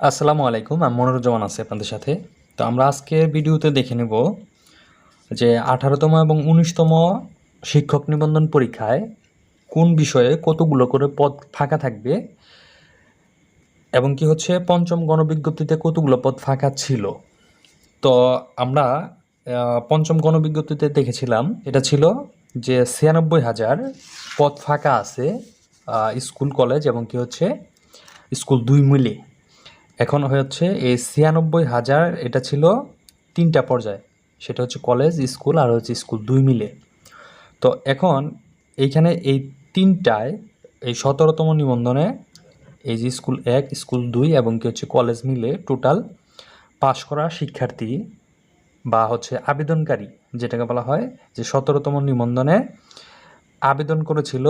আসসালামু আলাইকুম, আমি মনোরুজ্জামান আছি আপনাদের সাথে। তো আমরা আজকে ভিডিওতে দেখে নেব যে আঠারোতম এবং উনিশতম শিক্ষক নিবন্ধন পরীক্ষায় কোন বিষয়ে কতগুলো করে পদ ফাঁকা থাকবে এবং কি হচ্ছে, পঞ্চম গণবিজ্ঞপ্তিতে কতগুলো পদ ফাঁকা ছিল। তো আমরা পঞ্চম গণবিজ্ঞপ্তিতে দেখেছিলাম, এটা ছিল যে ছিয়ানব্বই হাজার পদ ফাঁকা আছে স্কুল, কলেজ এবং কি হচ্ছে, স্কুল দুই মিলে। এখন হচ্ছে এই ছিয়ানব্বই হাজার, এটা ছিল তিনটা পর্যায়ে। সেটা হচ্ছে কলেজ স্কুল আর হচ্ছে স্কুল দুই মিলে। তো এখন এইখানে এই তিনটায় এই সতেরোতম নিবন্ধনে এই যে স্কুল এক স্কুল দুই এবং কি হচ্ছে কলেজ মিলে টোটাল পাশ করা শিক্ষার্থী বা হচ্ছে আবেদনকারী, যেটাকে বলা হয়, যে সতেরোতম নিবন্ধনে আবেদন করেছিল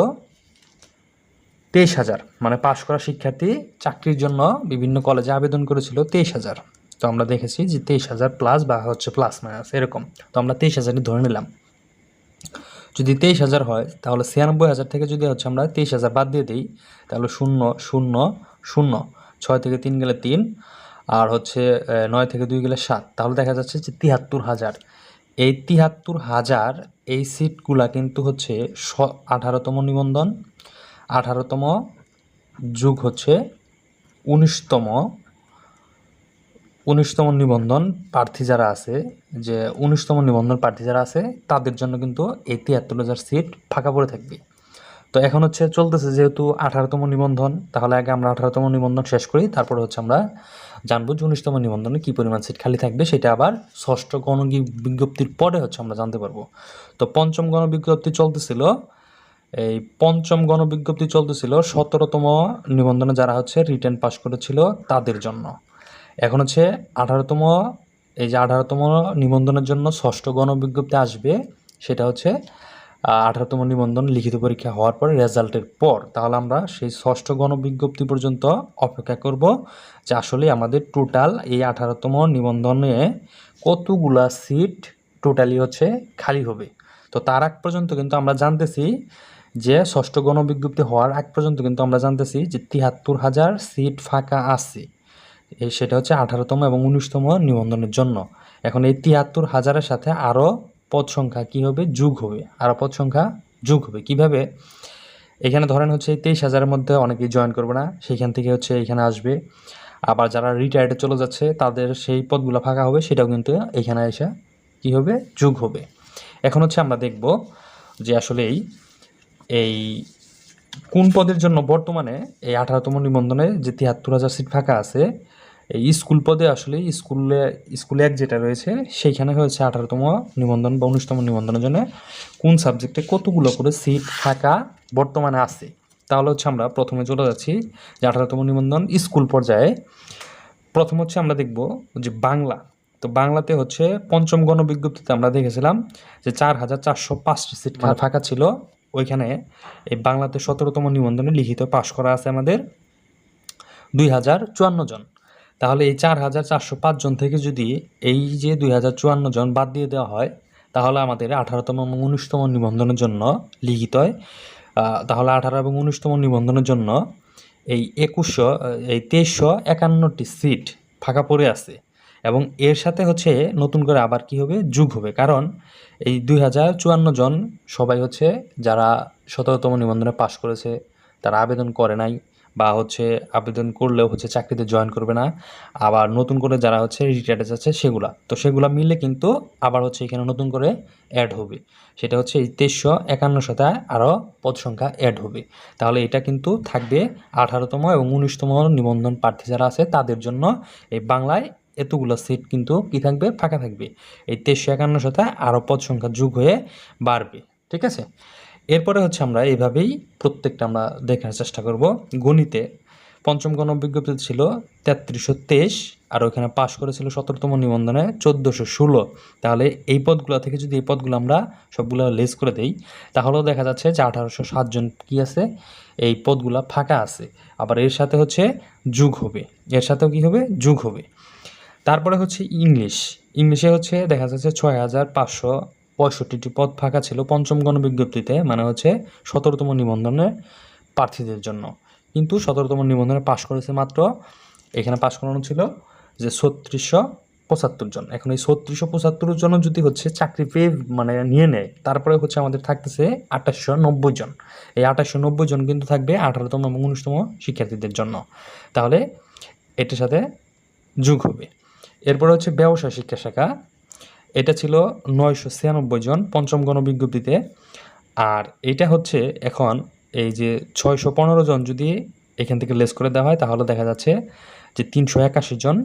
তেইশ হাজার। মানে পাশ করা শিক্ষার্থী চাকরির জন্য বিভিন্ন কলেজে আবেদন করেছিল তেইশ হাজার। তো আমরা দেখেছি যে তেইশ হাজার প্লাস বা হচ্ছে প্লাস মাইনাস এরকম। তো আমরা তেইশ হাজারই ধরে নিলাম। যদি তেইশ হাজার হয়, তাহলে ছিয়ানব্বই হাজার থেকে যদি হচ্ছে আমরা তেইশ হাজার বাদ দিয়ে দিই, তাহলে শূন্য শূন্য শূন্য। ছয় থেকে তিন গেলে তিন, আর হচ্ছে নয় থেকে দুই গেলে সাত। তাহলে দেখা যাচ্ছে যে তিয়াত্তর হাজার। এই তিয়াত্তর হাজার এই সিটগুলা কিন্তু হচ্ছে স, আঠারোতম নিবন্ধন আঠারোতম যুগ হচ্ছে উনিশতম উনিশতম নিবন্ধন প্রার্থী যারা আছে, যে উনিশতম নিবন্ধন প্রার্থী যারা আছে, তাদের জন্য কিন্তু এই তিয়াত্তর হাজার সিট ফাঁকা পড়ে থাকবে। তো এখন হচ্ছে চলতেছে যেহেতু আঠারোতম নিবন্ধন, তাহলে আগে আমরা আঠারোতম নিবন্ধন শেষ করি, তারপরে হচ্ছে আমরা জানব যে উনিশতম নিবন্ধনে কী পরিমাণ সিট খালি থাকবে, সেটা আবার ষষ্ঠ গণ বিজ্ঞপ্তির পরে হচ্ছে আমরা জানতে পারব। তো পঞ্চম গণবিজ্ঞপ্তি চলতেছিল এই পঞ্চম গণবিজ্ঞপ্তি চলতেছিল, সতেরোতম নিবন্ধনে যারা হচ্ছে রিটার্ন পাস করেছিল তাদের জন্য। এখন হচ্ছে আঠারোতম, এই যে আঠারোতম নিবন্ধনের জন্য ষষ্ঠ গণবিজ্ঞপ্তি আসবে, সেটা হচ্ছে আঠারোতম নিবন্ধন লিখিত পরীক্ষা হওয়ার পর রেজাল্টের পর। তাহলে আমরা সেই ষষ্ঠ গণবিজ্ঞপ্তি পর্যন্ত অপেক্ষা করব যে আসলে আমাদের টোটাল এই আঠারোতম নিবন্ধনে কতগুলা সিট টোটালি হচ্ছে খালি হবে। তো তার আগ পর্যন্ত কিন্তু আমরা জানতেছি যে ষষ্ঠ গণবিজ্ঞপ্তি হওয়ার আগ পর্যন্ত কিন্তু আমরা জানতেছি যে তিয়াত্তর হাজার সিট ফাঁকা আছে। এই সেটা হচ্ছে আঠারোতম এবং উনিশতম নিবন্ধনের জন্য। এখন এই তিয়াত্তর হাজারের সাথে আরও পদ সংখ্যা কী হবে? যুগ হবে। আরও পদ সংখ্যা যুগ হবে। কীভাবে? এখানে ধরেন হচ্ছে তেইশ হাজারের মধ্যে অনেকেই জয়েন করবে না। সেইখান থেকে হচ্ছে এখানে আসবে। আবার যারা রিটায়ার্ডে চলে যাচ্ছে, তাদের সেই পদগুলো ফাঁকা হবে। সেটাও কিন্তু এখানে এসে কী হবে? যুগ হবে। এখন হচ্ছে আমরা দেখব যে আসলে এই এই কোন পদের জন্য বর্তমানে এই আঠারোতম নিবন্ধনে যে তিয়াত্তর হাজার সিট ফাঁকা আছে এই স্কুল পদে আসলে স্কুলে স্কুলে এক যেটা রয়েছে সেইখানে হয়েছে আঠারোতম নিবন্ধন বা উনিশতম নিবন্ধনের জন্য কোন সাবজেক্টে কতগুলো করে সিট ফাঁকা বর্তমানে আছে। তাহলে হচ্ছে আমরা প্রথমে চলে যাচ্ছি যে আঠারোতম নিবন্ধন স্কুল পর্যায়ে। প্রথম হচ্ছে আমরা দেখব যে বাংলা। তো বাংলাতে হচ্ছে পঞ্চম গণবিজ্ঞপ্তিতে আমরা দেখেছিলাম যে চার হাজার চারশো পাঁচটি সিট ফাঁকা ছিল। ওইখানে এই বাংলাতে সতেরোতম নিবন্ধনে লিখিত পাশ করা আছে আমাদের দুই হাজার চুয়ান্ন জন। তাহলে এই চার হাজার চারশো পাঁচ জন থেকে যদি এই যে দুই হাজার চুয়ান্ন জন বাদ দিয়ে দেওয়া হয়, তাহলে আমাদের আঠারোতম এবং উনিশতম নিবন্ধনের জন্য লিখিত হয়। তাহলে আঠারো এবং উনিশতম নিবন্ধনের জন্য এই একুশশো, এই তেইশশো একান্নটি সিট ফাঁকা পড়ে আছে। এবং এর সাথে হচ্ছে নতুন করে আবার কি হবে? যুগ হবে। কারণ এই দুই হাজার চুয়ান্ন জন সবাই হচ্ছে যারা সতেরোতম নিবন্ধনে পাশ করেছে, তারা আবেদন করে নাই বা হচ্ছে আবেদন করলেও হচ্ছে চাকরিতে জয়েন করবে না। আবার নতুন করে যারা হচ্ছে রিটায়ার্ডে যাচ্ছে সেগুলা। তো সেগুলা মিলে কিন্তু আবার হচ্ছে এখানে নতুন করে অ্যাড হবে। সেটা হচ্ছে এই তেইশশো একান্ন সাথে আরও পদ সংখ্যা অ্যাড হবে। তাহলে এটা কিন্তু থাকবে আঠারোতম এবং উনিশতম নিবন্ধন প্রার্থী যারা আছে, তাদের জন্য এই বাংলায় এতগুলো সিট কিন্তু কি থাকবে? ফাঁকা থাকবে। এই তেইশশো একান্ন সাথে আরও পদ সংখ্যা যোগ হয়ে বাড়বে। ঠিক আছে? এরপরে হচ্ছে আমরা এইভাবেই প্রত্যেকটা আমরা দেখার চেষ্টা করব। গণিতে পঞ্চম গণ বিজ্ঞপ্তি ছিল তেত্রিশশো তেইশ, আর ওখানে পাশ করেছিল সতেরোতম নিবন্ধনে চোদ্দোশো ষোলো। তাহলে এই পদগুলো থেকে যদি এই পদগুলো আমরা সবগুলো লেস করে দেই, তাহলেও দেখা যাচ্ছে যে আঠারোশো সাতজন কী আছে? এই পদগুলো ফাঁকা আছে। আবার এর সাথে হচ্ছে যুগ হবে। এর সাথেও কী হবে? যুগ হবে। তারপরে হচ্ছে ইংলিশ। ইংলিশে হচ্ছে দেখা যাচ্ছে ছয় হাজার পাঁচশো পঁয়ষট্টিটি পদ ফাঁকা ছিল পঞ্চম গণবিজ্ঞপ্তিতে মানে হচ্ছে সতেরোতম নিবন্ধনের প্রার্থীদের জন্য। কিন্তু সতেরোতম নিবন্ধনে পাশ করেছে মাত্র, এখানে পাশ করানো ছিল যে ছত্রিশশো পঁচাত্তর জন। এখন এই ছত্রিশশো পঁচাত্তর জন যদি হচ্ছে চাকরি পেয়ে মানে নিয়ে নেয়, তারপরে হচ্ছে আমাদের থাকতেছে আঠাশশো নব্বই জন। এই আঠাশশো নব্বই জন কিন্তু থাকবে আঠারোতম এবং উনিশতম শিক্ষার্থীদের জন্য। তাহলে এটার সাথে যোগ হবে। এরপর হচ্ছে ব্যবসা শিক্ষা শাখা। এটা ছিল নয়শো ছিয়ানব্বই জন পঞ্চম গণবিজ্ঞপ্তিতে। আর এটা হচ্ছে এখন এই যে ছয়শো পনেরো জন যদি এখান থেকে লেস করে দেওয়া হয়, তাহলে দেখা যাচ্ছে যে তিনশো একাশি জন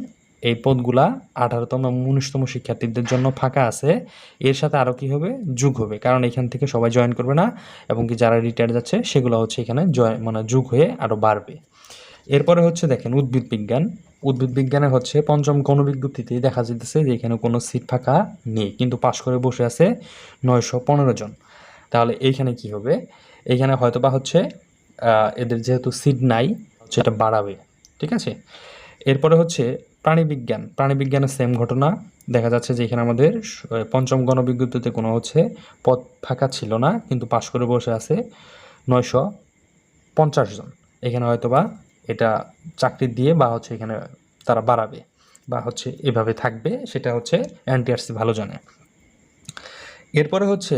এই পদগুলা আঠারোতম উনিশতম শিক্ষার্থীদের জন্য ফাঁকা আছে। এর সাথে আরও কী হবে? যুগ হবে। কারণ এখান থেকে সবাই জয়েন করবে না, এবং কি যারা রিটায়ার যাচ্ছে, সেগুলো হচ্ছে এখানে জয় মানে যুগ হয়ে আরও বাড়বে। এরপরে হচ্ছে দেখেন উদ্ভিদ বিজ্ঞান। উদ্ভিদ বিজ্ঞানে হচ্ছে পঞ্চম গণবিজ্ঞপ্তিতে দেখা যেতেছে যে এখানে কোনো সিট ফাঁকা নেই, কিন্তু পাশ করে বসে আছে নয়শো পনেরো জন। তাহলে এইখানে কি হবে? এইখানে হয়তো বা হচ্ছে এদের যেহেতু সিট নাই সেটা বাড়াবে, ঠিক আছে? এরপরে হচ্ছে প্রাণীবিজ্ঞান। প্রাণীবিজ্ঞানের সেম ঘটনা। দেখা যাচ্ছে যে এখানে আমাদের পঞ্চম গণবিজ্ঞপ্তিতে কোনো হচ্ছে পদ ফাঁকা ছিল না, কিন্তু পাশ করে বসে আছে নয়শো পঞ্চাশ জন। এখানে হয়তো বা এটা চাকরি দিয়ে বা হচ্ছে এখানে তারা বাড়াবে বা হচ্ছে এভাবে থাকবে, সেটা হচ্ছে এনটিআরসি ভালো জানে। এরপরে হচ্ছে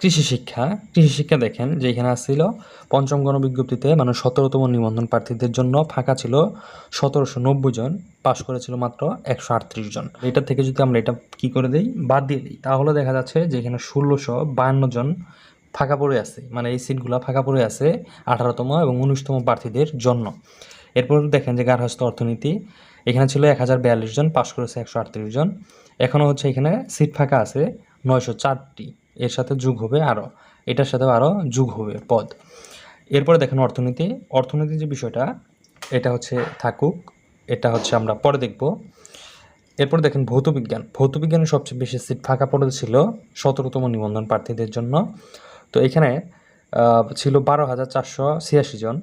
কৃষি শিক্ষা। কৃষি শিক্ষা দেখেন যে এখানে আসছিল, পঞ্চম গণবিজ্ঞপ্তিতে মানে সতেরোতম নিবন্ধন প্রার্থীদের জন্য ফাঁকা ছিল সতেরোশো নব্বই জন, পাশ করেছিল মাত্র একশো আটত্রিশ জন। এটা থেকে যদি আমরা এটা কি করে দিই, বাদ দিয়ে দিই, তাহলে দেখা যাচ্ছে যে এখানে ষোলোশো বায়ান্ন জন ফাঁকা পড়ে আছে মানে এই সিটগুলো ফাঁকা পড়ে আছে আঠারোতম এবং উনিশতম প্রার্থীদের জন্য। এরপর দেখেন যে গার্হস্থ্য অর্থনীতি, এখানে ছিল এক হাজার বিয়াল্লিশ জন, পাশ করেছে একশো আটত্রিশ জন। এখনও হচ্ছে এখানে সিট ফাঁকা আছে নয়শো চারটি, এর সাথে যুগ হবে আরও এটার সাথেও আরও যুগ হবে পদ। এরপরে দেখেন অর্থনীতি অর্থনীতি যে বিষয়টা, এটা হচ্ছে থাকুক, এটা হচ্ছে আমরা পরে দেখব। এরপর দেখেন ভৌতবিজ্ঞান ভৌতবিজ্ঞানের সবচেয়ে বেশি সিট ফাঁকা পড়েছিল সতেরোতম নিবন্ধন প্রার্থীদের জন্য। তো এখানে ছিল বারো হাজার চারশো ছিয়াশি জন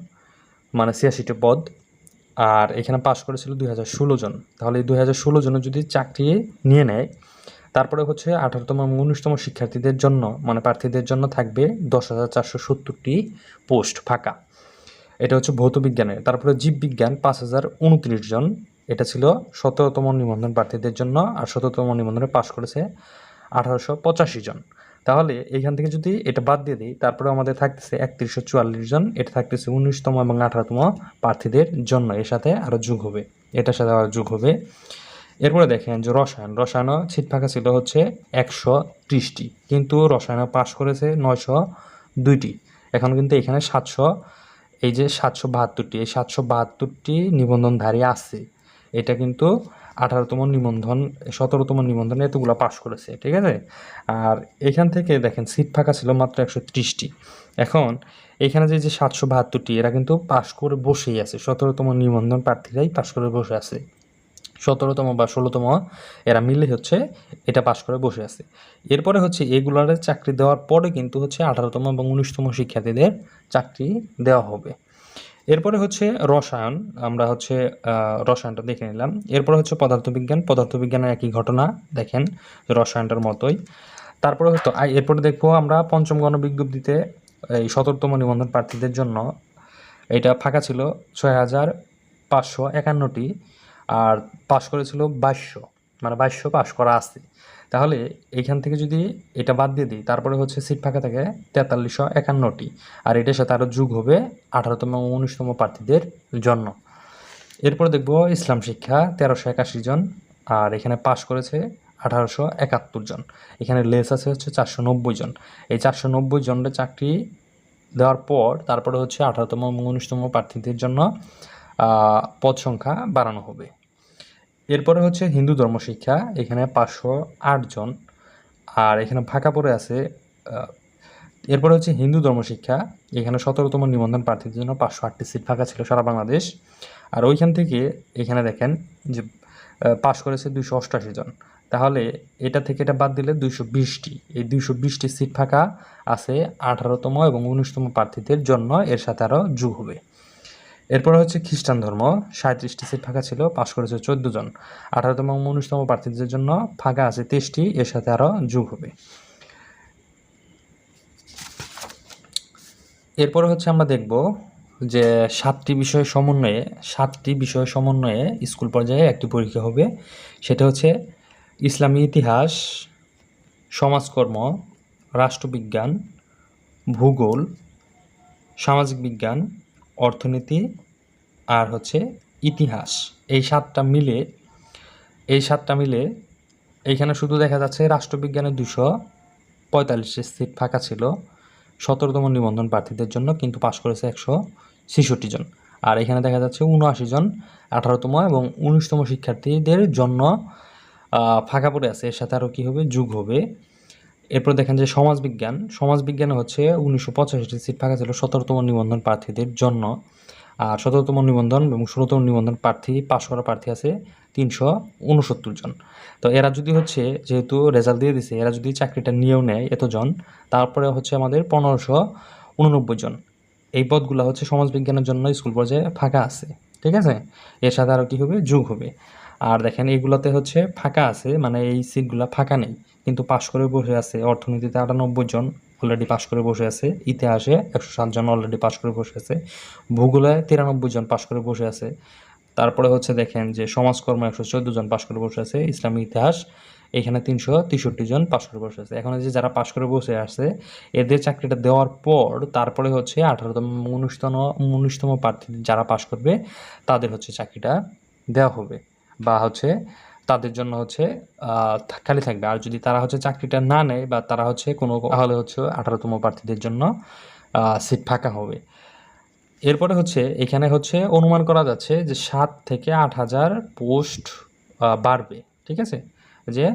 মানে ছিয়াশিটি পদ, আর এখানে পাশ করেছিল দুই হাজার ষোলো জন। তাহলে এই দুই হাজার ষোলো জনের যদি চাকরি নিয়ে নেয়, তারপরে হচ্ছে আঠারোতম এবং উনিশতম শিক্ষার্থীদের জন্য মানে প্রার্থীদের জন্য থাকবে দশ হাজার চারশো সত্তরটি পোস্ট ফাঁকা। এটা হচ্ছে ভৌত বিজ্ঞানের তারপরে জীববিজ্ঞান পাঁচ হাজার উনত্রিশ জন। এটা ছিল সতেরোতম নিবন্ধন প্রার্থীদের জন্য, আর শততম নিবন্ধনে পাশ করেছে আঠারোশো পঁচাশি জন। তাহলে এইখান থেকে যদি এটা বাদ দিয়ে দিই তারপরে আমাদের থাকতেছে একত্রিশশো চুয়াল্লিশ জন, এটা থাকতেছে উনিশতম এবং আঠারোতম প্রার্থীদের জন্য এর সাথে আরও যুগ হবে। এটার সাথে আরও যুগ হবে। এরপরে দেখেন যে রসায়ন রসায়নও ছিট ফাঁকা ছিল হচ্ছে একশো ত্রিশটি, কিন্তু রসায়ন পাশ করেছে নয়শো দুইটি। এখন কিন্তু এখানে সাতশো, এই যে সাতশো বাহাত্তরটি, এই সাতশো বাহাত্তরটি নিবন্ধনধারী আছে। এটা কিন্তু আঠারোতম নিবন্ধন, সতেরোতম নিবন্ধন এতগুলো পাশ করেছে, ঠিক আছে? আর এখান থেকে দেখেন, সিট ফাঁকা ছিল মাত্র একশো ত্রিশটি। এখন এখানে যে যে সাতশো বাহাত্তরটি, এরা কিন্তু পাশ করে বসেই আছে। সতেরোতম নিবন্ধন প্রার্থীরাই পাশ করে বসে আছে। সতেরোতম বা ষোলোতম এরা মিলে হচ্ছে এটা পাশ করে বসে আছে। এরপরে হচ্ছে এগুলার চাকরি দেওয়ার পরে কিন্তু হচ্ছে আঠারোতম এবং উনিশতম শিক্ষার্থীদের চাকরি দেওয়া হবে। এরপরে হচ্ছে রসায়ন, আমরা হচ্ছে রসায়নটা দেখে নিলাম। এরপরে হচ্ছে পদার্থবিজ্ঞান। পদার্থবিজ্ঞানের একই ঘটনা, দেখেন, রসায়নটার মতোই। তারপরে হয়তো এরপরে দেখব আমরা পঞ্চম গণবিজ্ঞপ্তিতে এই সতেরোতম নিবন্ধন প্রার্থীদের জন্য। এটা ফাঁকা ছিল ছয় হাজার পাঁচশো একান্নটি, আর পাশ করেছিল বাইশশো। মানে বাইশশো পাশ করা আছে। তাহলে এইখান থেকে যদি এটা বাদ দিয়ে দিই, তারপরে হচ্ছে সিট ফাঁকা থাকে তেতাল্লিশশো একান্নটি আর এটার সাথে আরও যুগ হবে আঠারোতম এবং উনিশতম প্রার্থীদের জন্য। এরপরে দেখব ইসলাম শিক্ষা, তেরোশো একাশি জন আর এখানে পাশ করেছে আঠারোশো একাত্তর জন। এখানে লেস আছে হচ্ছে চারশো নব্বই জন। এই চারশো নব্বই জনের চাকরি দেওয়ার পর তারপরে হচ্ছে আঠারোতম উনিশতম প্রার্থীদের জন্য পদ সংখ্যা বাড়ানো হবে। এরপরে হচ্ছে হিন্দু ধর্ম শিক্ষা এখানে পাঁচশো আট জন। আর এখানে ফাঁকা পড়ে আছে এরপরে হচ্ছে হিন্দু ধর্ম শিক্ষা এখানে সতেরোতম নিবন্ধন প্রার্থীদের জন্য পাঁচশো আটটি সিট ফাঁকা ছিল সারা বাংলাদেশ। আর ওইখান থেকে এখানে দেখেন যে পাশ করেছে দুইশো অষ্টাশি জন। তাহলে এটা থেকে এটা বাদ দিলে দুইশো বিশটি, এই দুইশো বিশটি সিট ফাঁকা আছে আঠারোতম এবং উনিশতম প্রার্থীদের জন্য, এর সাথে আরও যুগ হবে। এরপর হচ্ছে খ্রিস্টান ধর্ম। সাঁত্রিশটি সিট ফাঁকা ছিল, পাশ করেছে চোদ্দ জন। আঠারোতম উনিশতম প্রার্থীদের জন্য ফাঁকা আছে তেইশটি, এর সাথে আরও যুগ হবে। এরপরে হচ্ছে আমরা দেখব যে সাতটি বিষয় সমন্বয়ে, সাতটি বিষয় সমন্বয়ে স্কুল পর্যায়ে একটি পরীক্ষা হবে। সেটা হচ্ছে ইসলামী ইতিহাস, সমাজকর্ম, রাষ্ট্রবিজ্ঞান, ভূগোল, সামাজিক বিজ্ঞান অর্থনীতি আর হচ্ছে ইতিহাস। এই সাতটা মিলে, এই সাতটা মিলে এইখানে শুধু দেখা যাচ্ছে রাষ্ট্রবিজ্ঞানের দুশো পঁয়তাল্লিশটি সিট ফাঁকা ছিল, সতেরোতম নিবন্ধন প্রার্থীদের জন্য, কিন্তু পাশ করেছে একশো ছেষট্টি জন। আর এখানে দেখা যাচ্ছে উনআশি জন আঠারোতম এবং উনিশতম শিক্ষার্থীদের জন্য ফাঁকা পড়ে আছে। এর সাথে আরও কী হবে? যুগ হবে। এরপর দেখেন যে সমাজবিজ্ঞান, সমাজবিজ্ঞানে হচ্ছে উনিশশো পঁচাশিটি সিট ফাঁকা ছিল, সতেরোতম নিবন্ধন প্রার্থীদের জন্য। আর সতেরোতম নিবন্ধন এবং ষোলোতম নিবন্ধন প্রার্থী পাশ করা প্রার্থী আছে, তিনশো উনসত্তর জন। তো এরা যদি হচ্ছে যেহেতু রেজাল্ট দিয়ে দিছে, এরা যদি চাকরিটা নিয়েও নেয় এতজন, তারপরে হচ্ছে আমাদের পনেরোশো উননব্বই জন। এই পদগুলো হচ্ছে সমাজবিজ্ঞানের জন্য স্কুল পর্যায়ে ফাঁকা আছে, ঠিক আছে? এর সাথে আরও কী হবে? যোগ হবে। আর দেখেন এইগুলোতে হচ্ছে ফাঁকা আছে মানে এই সিটগুলো ফাঁকা নেই। কিন্তু পাশ করে বসে আছে, অর্থনীতিতে আটানব্বই জন অলরেডি পাশ করে বসে আছে, ইতিহাসে একশো সাত জন অলরেডি পাশ করে বসে আছে, ভূগোলে তিরানব্বই জন পাশ করে বসে আছে। তারপরে হচ্ছে দেখেন যে সমাজকর্ম একশো চোদ্দ জন পাশ করে বসে আছে, ইসলামী ইতিহাস, এখানে তিনশো তেষট্টি জন পাশ করে বসে আছে। এখন যে যারা পাশ করে বসে আছে, এদের চাকরিটা দেওয়ার পর তারপরে হচ্ছে আঠারোতম উনিশতম উনিশতম প্রার্থী যারা পাশ করবে, তাদের হচ্ছে চাকরিটা দেওয়া হবে। বা হচ্ছে তাদের জন্য হচ্ছে খালি থাকবে। আর যদি তারা হচ্ছে চাকরিটা না নেয় বা তারা হচ্ছে কোনো তাহলে হচ্ছে আঠারোতম প্রার্থীদের জন্য সিট ফাঁকা হবে। এরপরে হচ্ছে এখানে হচ্ছে অনুমান করা যাচ্ছে যে সাত থেকে আট হাজার পোস্ট বাড়বে, ঠিক আছে? যে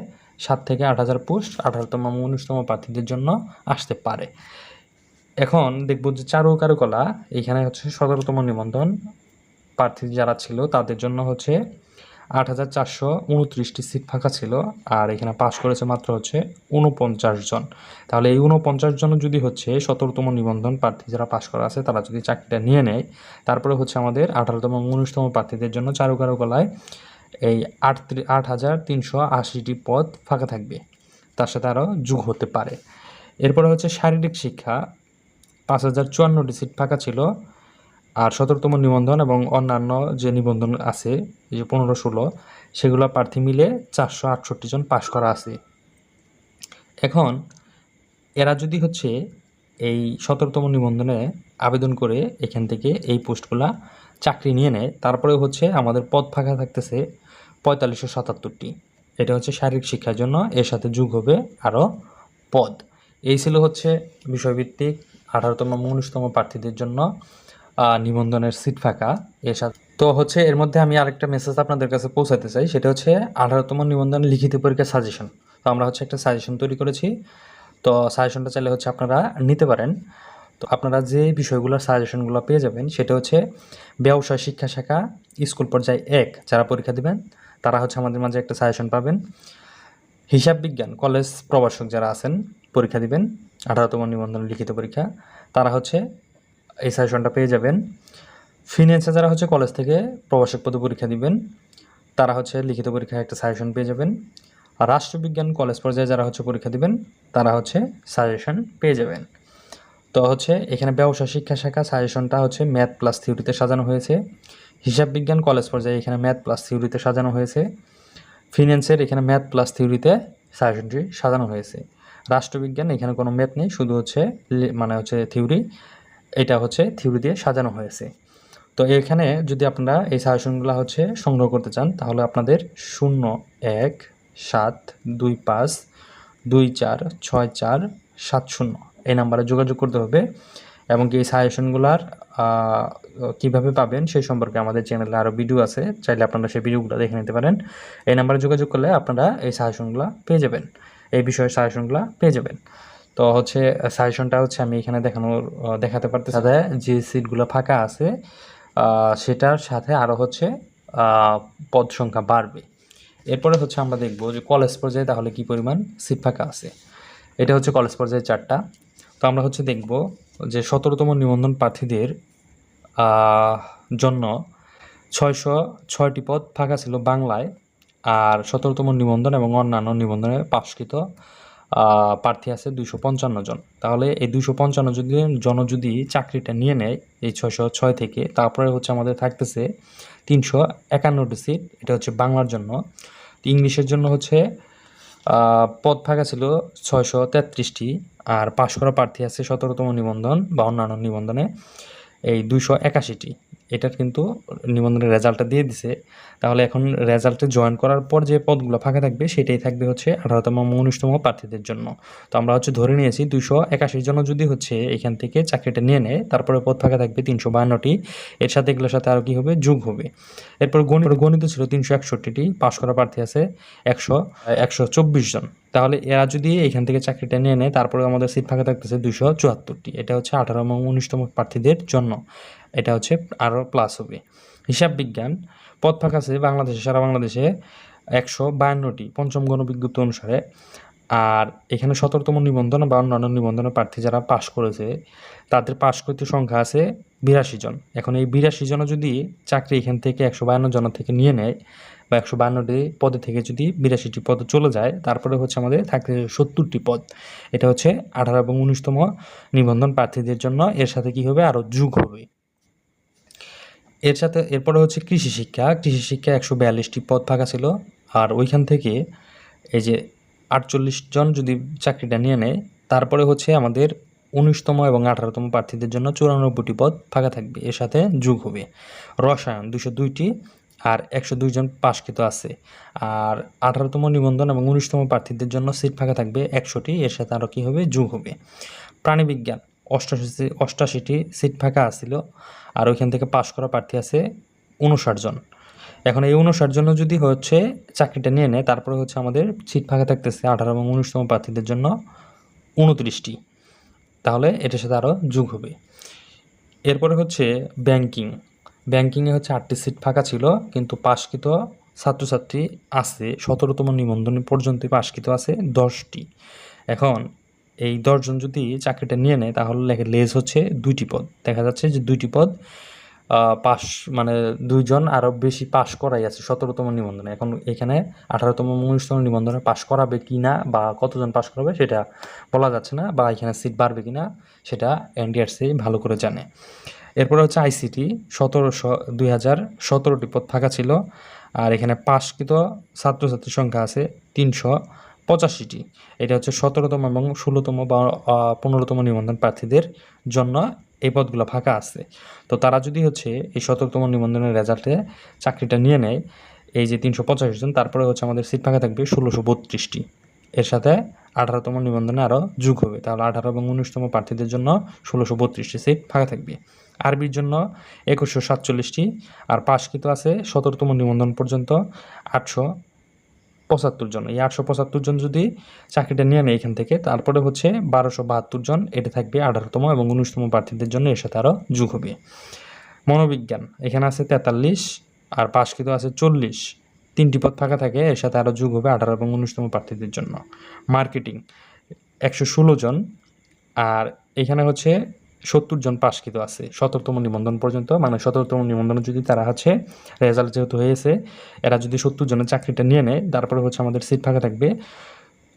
সাত থেকে আট হাজার পোস্ট আঠারোতম উনিশতম প্রার্থীদের জন্য আসতে পারে। এখন দেখব যে চারু কারুকলা, এখানে হচ্ছে সতেরোতম নিবন্ধন প্রার্থী যারা ছিল তাদের জন্য হচ্ছে আট হাজার চারশো উনত্রিশটি সিট ফাঁকা ছিল, আর এখানে পাশ করেছে মাত্র হচ্ছে উনপঞ্চাশ জন। তাহলে এই উনপঞ্চাশ জন যদি হচ্ছে সতেরোতম নিবন্ধন প্রার্থী যারা পাশ করা আছে, তারা যদি চাকরিটা নিয়ে নেয়, তারপরে হচ্ছে আমাদের আঠারোতম উনিশতম প্রার্থীদের জন্য চারু কারুকলায় এই আটত্রি, আট হাজার তিনশো আশিটি পদ ফাঁকা থাকবে। তার সাথে আরও যুগ হতে পারে। এরপরে হচ্ছে শারীরিক শিক্ষা, পাঁচ হাজার চুয়ান্নটি সিট ফাঁকা ছিল আর সতেরোতম নিবন্ধন এবং অন্যান্য যে নিবন্ধন আছে, এই যে পনেরো ষোলো, সেগুলো প্রার্থী মিলে চারশো আটষট্টি জন পাশ করা আছে। এখন এরা যদি হচ্ছে এই সতেরোতম নিবন্ধনে আবেদন করে এখান থেকে এই পোস্টগুলা চাকরি নিয়ে নেয় তারপরে হচ্ছে আমাদের পদ ফাঁকা থাকতেছে পঁয়তাল্লিশশো সাতাত্তরটি। এটা হচ্ছে শারীরিক শিক্ষার জন্য এর সাথে যুগ হবে আরও পদ। এই ছিল হচ্ছে বিষয়ভিত্তিক আঠারোতম উনিশতম প্রার্থীদের জন্য নিবন্ধনের সিট ফাঁকা। এর সাথে তো হচ্ছে এর মধ্যে আমি আরেকটা মেসেজ আপনাদের কাছে পৌঁছাতে চাই। সেটা হচ্ছে আঠারোতম নিবন্ধন লিখিত পরীক্ষা সাজেশন তো আমরা হচ্ছে একটা সাজেশন তৈরি করেছি। তো সাজেশনটা চাইলে হচ্ছে আপনারা নিতে পারেন। তো আপনারা যে বিষয়গুলোর সাজেশনগুলো পেয়ে যাবেন, সেটা হচ্ছে ব্যবসায় শিক্ষা শাখা, স্কুল পর্যায়ে এক যারা পরীক্ষা দেবেন, তারা হচ্ছে আমাদের মাঝে একটা সাজেশন পাবেন। হিসাব বিজ্ঞান কলেজ প্রভাষক যারা আছেন, পরীক্ষা দিবেন, আঠারোতম নিবন্ধন লিখিত পরীক্ষা। তারা হচ্ছে এই সাজেশনটা পেয়ে যাবেন। ফিনান্সে যারা হচ্ছে কলেজ থেকে প্রভাষক পদে পরীক্ষা দিবেন, তারা হচ্ছে লিখিত পরীক্ষায় একটা সাজেশন পেয়ে যাবেন। আর রাষ্ট্রবিজ্ঞান কলেজ পর্যায়ে যারা হচ্ছে পরীক্ষা দিবেন, তারা হচ্ছে সাজেশন পেয়ে যাবেন। তো হচ্ছে এখানে ব্যবসা, শিক্ষা শাখা সাজেশনটা হচ্ছে ম্যাথ প্লাস থিওরিতে সাজানো হয়েছে। হিসাব বিজ্ঞান কলেজ পর্যায়ে এখানে ম্যাথ প্লাস থিওরিতে সাজানো হয়েছে। ফিনান্সের এখানে ম্যাথ প্লাস থিওরিতে সাজেশনটি সাজানো হয়েছে। রাষ্ট্রবিজ্ঞান এখানে কোনো ম্যাথ নেই, শুধু হচ্ছে মানে হচ্ছে থিওরি এটা হচ্ছে থিওরি দিয়ে সাজানো হয়েছে। তো এখানে যদি আপনারা এই সাজেশনগুলো হচ্ছে সংগ্রহ করতে চান, তাহলে আপনাদের শূন্য, এক, সাত, দুই, পাঁচ, দুই, চার, ছয়, চার, সাত, শূন্য এই নাম্বারে যোগাযোগ করতে হবে এবং এই সাজেশনগুলার কীভাবে পাবেন সেই সম্পর্কে আমাদের চ্যানেলে আরও ভিডিও আছে, চাইলে আপনারা সেই ভিডিওগুলো দেখে নিতে পারেন। এই নাম্বারে যোগাযোগ করলে আপনারা এই সাজেশনগুলো পেয়ে যাবেন। এই বিষয়ে সাজেশনগুলো পেয়ে যাবেন। তো হচ্ছে সাজেশনটা হচ্ছে আমি এখানে দেখানোর দেখাতে পারতেছি। সাথে যে সিটগুলো ফাঁকা আছে সেটার সাথে আরও হচ্ছে পদ সংখ্যা বাড়বে। এরপরে হচ্ছে আমরা দেখব যে কলেজ পর্যায়ে তাহলে কি পরিমাণ সিট ফাঁকা আছে। এটা হচ্ছে কলেজ পর্যায়ে চারটা। তো আমরা হচ্ছে দেখব যে সতেরোতম নিবন্ধন প্রার্থীদের জন্য ছয়শো ছয়টি পদ ফাঁকা ছিল বাংলায়, আর সতেরোতম নিবন্ধন এবং অন্যান্য নিবন্ধনে পাশকৃত প্রার্থী আছে দুশো পঞ্চান্ন জন। তাহলে এই দুশো পঞ্চান্ন যদি জন যদি চাকরিটা নিয়ে নেয়, এই ছয়শো ছয় থেকে, তারপরে হচ্ছে আমাদের থাকতেছে তিনশো একান্নটি সিট এটা হচ্ছে বাংলার জন্য। ইংলিশের জন্য হচ্ছে পদ ফাঁকা ছিল ছয়শো তেত্রিশটি, আর পাশ করা প্রার্থী আছে সতেরোতম নিবন্ধন বা অন্যান্য নিবন্ধনে, এই দুইশো একাশিটি। এটার কিন্তু নিবন্ধনের রেজাল্টটা দিয়ে দিছে। তাহলে এখন রেজাল্টে জয়েন করার পর যে পদগুলো ফাঁকা থাকবে, সেটাই থাকবে হচ্ছে আঠারোতম উনিশতম প্রার্থীদের জন্য। তো আমরা হচ্ছে ধরে নিয়েছি দুইশো একাশির জন্য যদি হচ্ছে এখান থেকে চাকরিটা নিয়ে নেয়, তারপরে পদ ফাঁকা থাকবে তিনশো বায়ান্নটি এর সাথে এগুলোর সাথে আরও কী হবে? যোগ হবে। এরপর গণিত গণিত ছিল তিনশো একষট্টিটি, পাশ করা প্রার্থী আছে একশো একশো চব্বিশ জন। তাহলে এরা যদি এখান থেকে চাকরিটা নিয়ে নেয় তারপরে আমাদের সিট ফাঁকা থাকতেছে দুশো চুয়াত্তরটি। এটা হচ্ছে আঠারো এবং উনিশতম প্রার্থীদের জন্য। এটা হচ্ছে আরও প্লাস হবে। হিসাব বিজ্ঞান, পদ ফাঁকা আছে বাংলাদেশে, সারা বাংলাদেশে একশো বায়ান্নটি পঞ্চম গণবিজ্ঞপ্তি অনুসারে। আর এখানে সতেরোতম নিবন্ধন বা অন্যান্য নিবন্ধন প্রার্থী যারা পাশ করেছে, তাদের পাশ করতে সংখ্যা আছে বিরাশি জন। এখন এই বিরাশি জন যদি চাকরি এখান থেকে একশো বায়ান্ন জন থেকে নিয়ে নেয় বা একশো বায়ান্নটি পদে থেকে যদি বিরাশিটি পদ চলে যায়, তারপরে হচ্ছে আমাদের থাকতে সত্তরটি পদ। এটা হচ্ছে আঠারো এবং উনিশতম নিবন্ধন প্রার্থীদের জন্য। এর সাথে কি হবে? আরও যুগ হবে। এর সাথে এরপরে হচ্ছে কৃষি শিক্ষা। কৃষি শিক্ষা একশো বিয়াল্লিশটি পদ ফাঁকা ছিল। আর ওইখান থেকে এই যে আটচল্লিশ জন যদি চাকরিটা নিয়ে নেয়, তারপরে হচ্ছে আমাদের উনিশতম এবং আঠারোতম প্রার্থীদের জন্য চুরানব্বইটি পদ ফাঁকা থাকবে। এর সাথে যোগ হবে। রসায়ন দুশো দুইটি আর একশো দুইজন পাশকৃত আছে। আর আঠারোতম নিবন্ধন এবং উনিশতম প্রার্থীদের জন্য সিট ফাঁকা থাকবে একশোটি। এর সাথে আরও কী হবে? যোগ হবে। প্রাণীবিজ্ঞান। অষ্টাশি অষ্টাশিটি সিট ফাঁকা আছিল আর ওইখান থেকে পাশ করা প্রার্থী আছে উনষাট জন। এখন এই উনষাট জন যদি হচ্ছে চাকরিটা নিয়ে নেয়, তারপরে হচ্ছে আমাদের সিট ফাঁকা থাকতেছে আঠারো এবং উনিশতম প্রার্থীদের জন্য উনত্রিশটি তাহলে এটার সাথে আরও যোগ হবে। এরপরে হচ্ছে ব্যাংকিং। ব্যাংকিংয়ে হচ্ছে আটটি সিট ফাঁকা ছিল, কিন্তু পাশকৃত ছাত্রছাত্রী আছে, সতেরোতম নিবন্ধন পর্যন্ত পাশকৃত আছে, দশটি। এখন এই দশজন যদি চাকরিটা নিয়ে নেয়, তাহলে লেজ হচ্ছে দুইটি পদ। দেখা যাচ্ছে যে দুইটি পদ পাশ মানে দুইজন আরও বেশি পাশ করাই আছে, সতেরোতম নিবন্ধনে। এখন এখানে আঠারোতম উনিশতম নিবন্ধনে পাশ করাবে কি না বা কতজন পাশ করাবে সেটা বলা যাচ্ছে না বা এখানে সিট বাড়বে কি না সেটা এনডিআরসি ভালো করে জানে। এরপরে হচ্ছে আইসিটি সতেরোশো দুই হাজার সতেরোটি পদ ফাঁকা ছিল। আর এখানে পাশকৃত ছাত্রছাত্রীর সংখ্যা আছে তিনশো। পঁচাশিটি। এটা হচ্ছে সতেরোতম এবং ষোলোতম বা পনেরোতম নিবন্ধন প্রার্থীদের জন্য এই পদগুলো ফাঁকা আছে। তো তারা যদি হচ্ছে এই সতেরোতম নিবন্ধনের রেজাল্টে চাকরিটা নিয়ে নেয়, এই যে তিনশো পঁচাশি জন, তারপরে হচ্ছে আমাদের সিট ফাঁকা থাকবে ষোলোশো বত্রিশটি। এর সাথে আঠারোতম নিবন্ধনে আরও যুগ হবে। তাহলে আঠারো এবং উনিশতম প্রার্থীদের জন্য ষোলোশো বত্রিশটি সিট ফাঁকা থাকবে। আরবির জন্য একুশশো সাতচল্লিশটি, আর পাশকৃত আছে সতেরোতম নিবন্ধন পর্যন্ত আটশো পঁচাত্তর জন। এই আটশো পঁচাত্তর জন যদি চাকরিটা নিয়ে নেয় এখান থেকে, তারপরে হচ্ছে বারোশো বাহাত্তর জন, এটা থাকবে আঠারোতম এবং উনিশতম প্রার্থীদের জন্য এর সাথে আরও যুগ হবে। মনোবিজ্ঞান, এখানে আছে তেতাল্লিশ আর পাশকৃত আছে চল্লিশ। তিনটি পদ ফাঁকা থাকে, এর সাথে আরও যুগ হবে আঠারো এবং উনিশতম প্রার্থীদের জন্য। মার্কেটিং, একশো ষোলো জন। আর এখানে হচ্ছে সত্তর জন পাশকৃত আছে। সতেরোতম নিবন্ধন পর্যন্ত মানে সতেরোতম নিবন্ধনে যদি তারা আছে রেজাল্ট যেহেতু হয়েছে, এরা যদি সত্তর জনের চাকরিটা নিয়ে নেয়, তারপরে হচ্ছে আমাদের সিট ফাঁকা থাকবে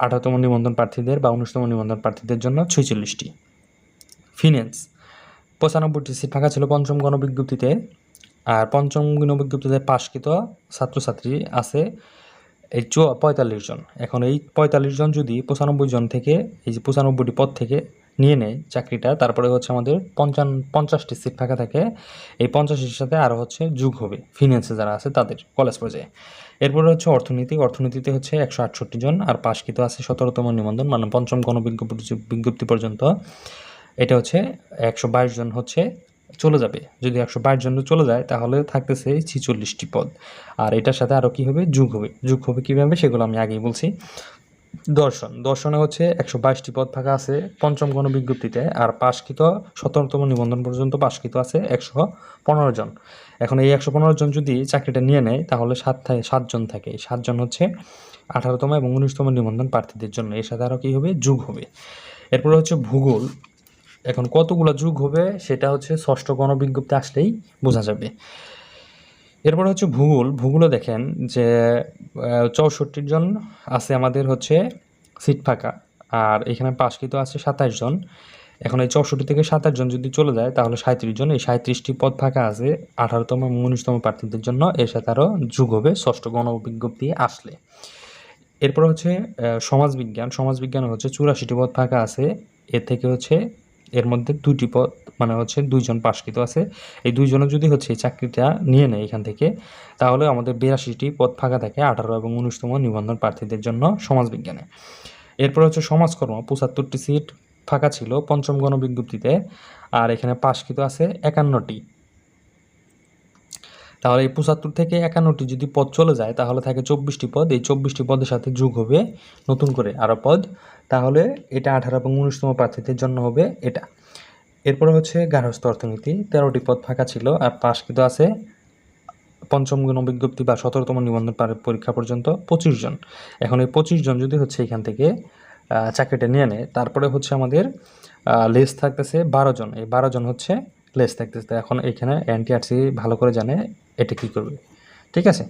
আঠারোতম নিবন্ধন প্রার্থীদের বা উনিশতম নিবন্ধন প্রার্থীদের জন্য ছয়চল্লিশটি। ফিন্যান্স পঁচানব্বইটি সিট ফাঁকা ছিল পঞ্চম গণবিজ্ঞপ্তিতে, আর পঞ্চম গণবিজ্ঞপ্তিতে পাশকৃত ছাত্রছাত্রী আছে এই চো পঁয়তাল্লিশ জন। এখন এই পঁয়তাল্লিশ জন যদি পঁচানব্বই জন থেকে, এই যে পঁচানব্বইটি পদ থেকে নিয়ে নেয় চাকরিটা, তারপরে হচ্ছে আমাদের পঞ্চান, পঞ্চাশটি সিট ফাঁকা থাকে, এই পঞ্চাশটির সাথে আরও হচ্ছে যুগ হবে ফিন্যান্সে যারা আছে তাদের কলেজ পর্যায়ে। এরপরে হচ্ছে অর্থনীতি, অর্থনীতিতে হচ্ছে একশো আটষট্টি জন, আর পাশকৃত আছে সতেরোতম নিবন্ধন মানে পঞ্চম গণবিজ্ঞপ্তি বিজ্ঞপ্তি পর্যন্ত। এটা হচ্ছে একশো বাইশ জন হচ্ছে চলে যাবে। যদি একশো বাইশ জন চলে যায়, তাহলে থাকতেছে ছিচল্লিশটি পদ। আর এটার সাথে আরও কী হবে? যুগ হবে। যুগ হবে কীভাবে সেগুলো আমি আগেই বলছি। দর্শন। দর্শনে হচ্ছে একশো বাইশটি পদ ফাঁকা আছে পঞ্চম গণ বিজ্ঞপ্তিতে আর পাশকৃত সতেরোতম নিবন্ধন পর্যন্ত পাশকৃত আছে একশো পনেরো জন। এখন এই একশো পনেরো জন যদি চাকরিটা নিয়ে নেয়, তাহলে সাত সাতজন থাকে। সাতজন হচ্ছে আঠারোতম এবং উনিশতম নিবন্ধন প্রার্থীদের জন্য। এর সাথে আরও কী হবে? যুগ হবে। এরপরে হচ্ছে ভূগোল। এখন কতগুলো যুগ হবে সেটা হচ্ছে ষষ্ঠ গণবিজ্ঞপ্তি আসলেই বোঝা যাবে। এরপর হচ্ছে ভূগোল। ভূগোলে দেখেন যে চৌষট্টি জন আছে আমাদের হচ্ছে সিট ফাঁকা, আর এখানে পাশকৃত আছে সাতাশ জন। এখন এই চৌষট্টি থেকে সাতাশ জন যদি চলে যায়, তাহলে সাঁত্রিশ জন। এই সাঁত্রিশটি পদ ফাঁকা আছে আঠারোতম উনিশতম প্রার্থীদের জন্য। এর সাথে আরও যুগ হবে ষষ্ঠ গণবিজ্ঞপ্তি আসলে। এরপর হচ্ছে সমাজবিজ্ঞান। সমাজবিজ্ঞানে হচ্ছে চুরাশিটি পদ ফাঁকা আছে। এর থেকে হচ্ছে এর মধ্যে দুটি পদ মানে হচ্ছে দুইজন পাশকৃত আছে। এই দুইজনের যদি হচ্ছে এই চাকরিটা নিয়ে নেয় এখান থেকে, তাহলে আমাদের বিরাশিটি পদ ফাঁকা থাকে আঠারো এবং উনিশতম নিবন্ধন প্রার্থীদের জন্য সমাজবিজ্ঞানে। এরপর হচ্ছে সমাজকর্ম, পঁচাত্তরটি সিট ফাঁকা ছিল পঞ্চম গণবিজ্ঞপ্তিতে, আর এখানে পাশকৃত আছে একান্নটি। তাহলে এই পঁচাত্তর থেকে একান্নটি যদি পদ চলে যায়, তাহলে থাকে চব্বিশটি পদ। এই চব্বিশটি পদের সাথে যোগ হবে নতুন করে আরও পদ। তাহলে এটা আঠারো এবং উনিশতম প্রার্থীদের জন্য হবে এটা। এরপরে হচ্ছে গার্হস্থ অর্থনীতি। তেরোটি পদ ফাঁকা ছিল আর পাশ পাশকৃত আছে পঞ্চম গণবিজ্ঞপ্তি বা সতেরোতম নিবন্ধন পরীক্ষা পর্যন্ত পঁচিশ জন। এখন এই পঁচিশ জন যদি হচ্ছে এখান থেকে চাকরিটা নিয়ে নেয়, তারপরে হচ্ছে আমাদের লেস থাকতেছে বারো জন। এই বারো জন হচ্ছে লেস থাকতেছে। এখন এখানে এনটিআরসি ভালো করে জানে এটা কী করবে? ঠিক আছে?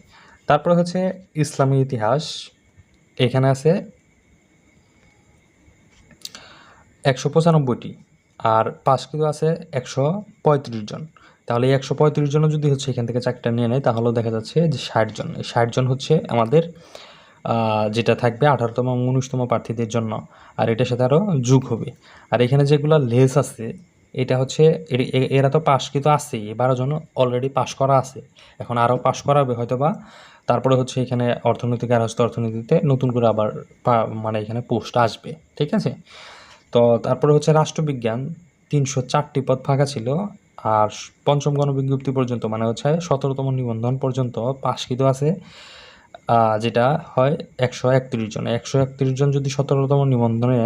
তারপরে হচ্ছে ইসলামী ইতিহাস। এখানে আছে একশো পঁচানব্বইটি আর পাঁচকৃত আছে একশো পঁয়ত্রিশ জন। তাহলে একশো পঁয়ত্রিশ জন যদি হচ্ছে এখান থেকে চাকরিটা নিয়ে নেয়, তাহলেও দেখা যাচ্ছে যে ষাট জন। এই ষাট জন হচ্ছে আমাদের যেটা থাকবে আঠারোতম উনিশতম প্রার্থীদের জন্য। আর এটার সাথে আরও যুগ হবে। আর এখানে যেগুলো লেস আছে এটা হচ্ছে এর- তো পাশকৃত আছেই এই বারো জন অলরেডি পাশ করা আছে। এখন আরও পাশ করাবে হয়তো বা তারপরে হচ্ছে এখানে অর্থনৈতিক আর হস্ত অর্থনীতিতে নতুন করে আবার মানে এখানে পোস্ট আসবে, ঠিক আছে? তো তারপরে হচ্ছে রাষ্ট্রবিজ্ঞান, তিনশো চারটি পদ ফাঁকা ছিল, আর পঞ্চম গণবিজ্ঞপ্তি পর্যন্ত মানে হচ্ছে সতেরোতম নিবন্ধন পর্যন্ত পাশকৃত আছে যেটা হয় একশো একত্রিশ জন। একশো একত্রিশ জন যদি সতেরোতম নিবন্ধনে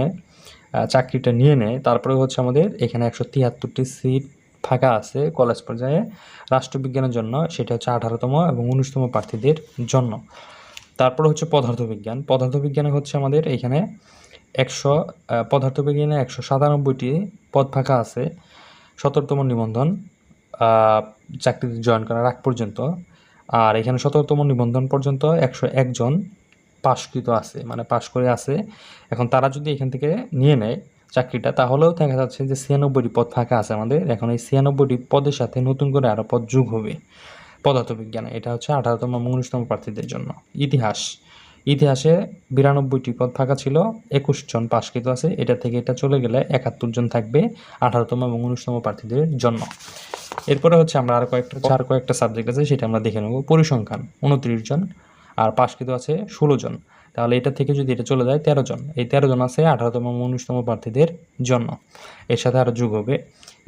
চাকরিটা নিয়ে নেয়। তারপরে হচ্ছে আমাদের এখানে একশো তিয়াত্তরটি সিট ফাঁকা আছে কলেজ পর্যায়ে রাষ্ট্রবিজ্ঞানের জন্য। সেটা হচ্ছে আঠারোতম এবং উনিশতম প্রার্থীদের জন্য। তারপরে হচ্ছে পদার্থবিজ্ঞান। পদার্থবিজ্ঞানে হচ্ছে আমাদের এখানে একশো পদার্থবিজ্ঞানে একশো সাতানব্বইটি পদ ফাঁকা আছে। সতেরোতম নিবন্ধন চাকরিতে জয়েন করার আগ পর্যন্ত। আর এখানে সতেরোতম নিবন্ধন পর্যন্ত একশো একজন পাশকৃত আছে মানে পাশ করে আছে, এখন তারা যদি এখান থেকে নিয়ে নেয় চাকরিটা, তাহলেও দেখা যাচ্ছে যে ছিয়ানব্বইটি পদ ফাঁকা আছে আমাদের। এখন এই ছিয়ানব্বইটি পদের সাথে নতুন করে আরও পদ যোগ হবে পদার্থবিজ্ঞানে। এটা হচ্ছে আঠারোতম উনিশতম প্রার্থীদের জন্য। ইতিহাস। ইতিহাসে বিরানব্বইটি পদ ফাঁকা ছিল, একুশ জন পাশকৃত আছে। এটা থেকে এটা চলে গেলে একাত্তর জন থাকবে আঠারোতম এবং উনিশতম প্রার্থীদের জন্য। এরপরে হচ্ছে আমরা আর কয়েকটা, চার কয়েকটা সাবজেক্ট আছে, সেটা আমরা দেখে নেব। পরিসংখ্যান। উনত্রিশ জন। আর পাশকৃত আছে ষোলো জন। তাহলে এটা থেকে যদি এটা চলে যায় তেরো জন। এই তেরো জন আছে আঠারোতম উনিশতম প্রার্থীদের জন্য। এর সাথে আরও যোগ হবে।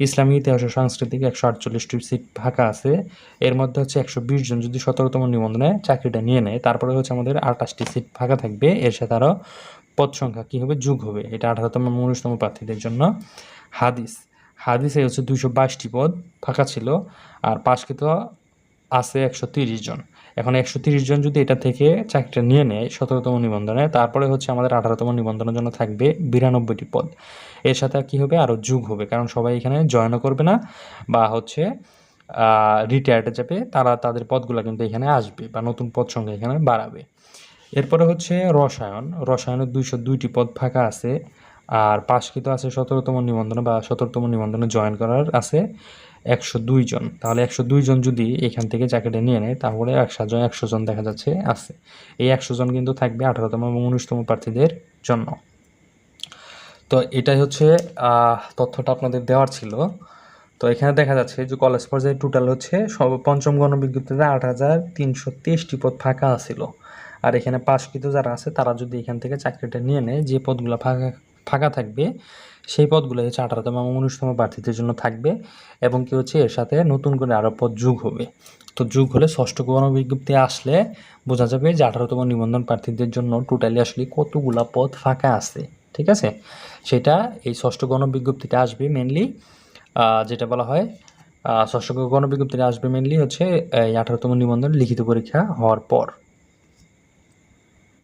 ইসলামী ইতিহাস ও সাংস্কৃতিক একশো আটচল্লিশটি সিট ফাঁকা আছে। এর মধ্যে হচ্ছে একশো বিশ জন যদি সতেরোতম নিবন্ধনে চাকরিটা নিয়ে নেয়, তারপরে হচ্ছে আমাদের আঠাশটি সিট ফাঁকা থাকবে। এর সাথে আরও পদ সংখ্যা কী হবে? যুগ হবে। এটা আঠারোতম উনিশতম প্রার্থীদের জন্য হাদিস। হাদিসে হচ্ছে দুশো বাইশটি পদ ফাঁকা ছিল। আর পাশকৃত আছে একশো তিরিশ জন। এখন একশো জন যদি এটা থেকে চাকরিটা নিয়ে নেয় সতেরোতম নিবন্ধনে, তারপরে হচ্ছে আমাদের আঠারোতম নিবন্ধনের জন্য থাকবে বিরানব্বইটি পদ। এর সাথে কি হবে? আরও যুগ হবে, কারণ সবাই এখানে জয়েনও করবে না বা হচ্ছে রিটায়ার্ডে যাবে, তারা তাদের পদগুলো কিন্তু এখানে আসবে বা নতুন পদ সংখ্যা এখানে বাড়াবে। এরপরে হচ্ছে রসায়ন। রসায়নের দুইশো দুইটি পদ ফাঁকা আছে, আর পাশকৃত আছে সতেরোতম নিবন্ধনে বা সতেরোতম নিবন্ধনে জয়েন করার আছে। একশো দুই জন। তাহলে একশো দুই জন যদি এখান থেকে চাকরিটা নিয়ে নেয়, তাহলে একশো জন একশো জন দেখা যাচ্ছে আছে। এই একশো জন কিন্তু থাকবে আঠারোতম এবং উনিশতম প্রার্থীদের জন্য। তো এটাই হচ্ছে তথ্যটা আপনাদের দেওয়ার ছিল। তো এখানে দেখা যাচ্ছে যে কলেজ পর্যায়ে টোটাল হচ্ছে পঞ্চম গণবিজ্ঞপ্তিতে আট হাজার তিনশো তেইশটি পদ ফাঁকা ছিল আর এখানে পাশকৃত যারা আছে, তারা যদি এখান থেকে চাকরিটা নিয়ে নেয়, যে পদগুলো ফাঁকা ফাঁকা থাকবে সেই পদগুলো হচ্ছে আঠারোতম এবং উনিশতম প্রার্থীদের জন্য থাকবে এবং কি হচ্ছে, এর সাথে নতুন করে আরও পদ যোগ হবে। তো যোগ হলে ষষ্ঠ গণবিজ্ঞপ্তি আসলে বোঝা যাবে যে আঠারোতম নিবন্ধন প্রার্থীদের জন্য টোটালি আসলে কতগুলা পদ ফাঁকা আছে, ঠিক আছে? সেটা এই ষষ্ঠ গণবিজ্ঞপ্তিতে আসবে মেনলি যেটা বলা হয় ষষ্ঠ গণবিজ্ঞপ্তিতে আসবে মেনলি হচ্ছে এই আঠারোতম নিবন্ধন লিখিত পরীক্ষা হওয়ার পর।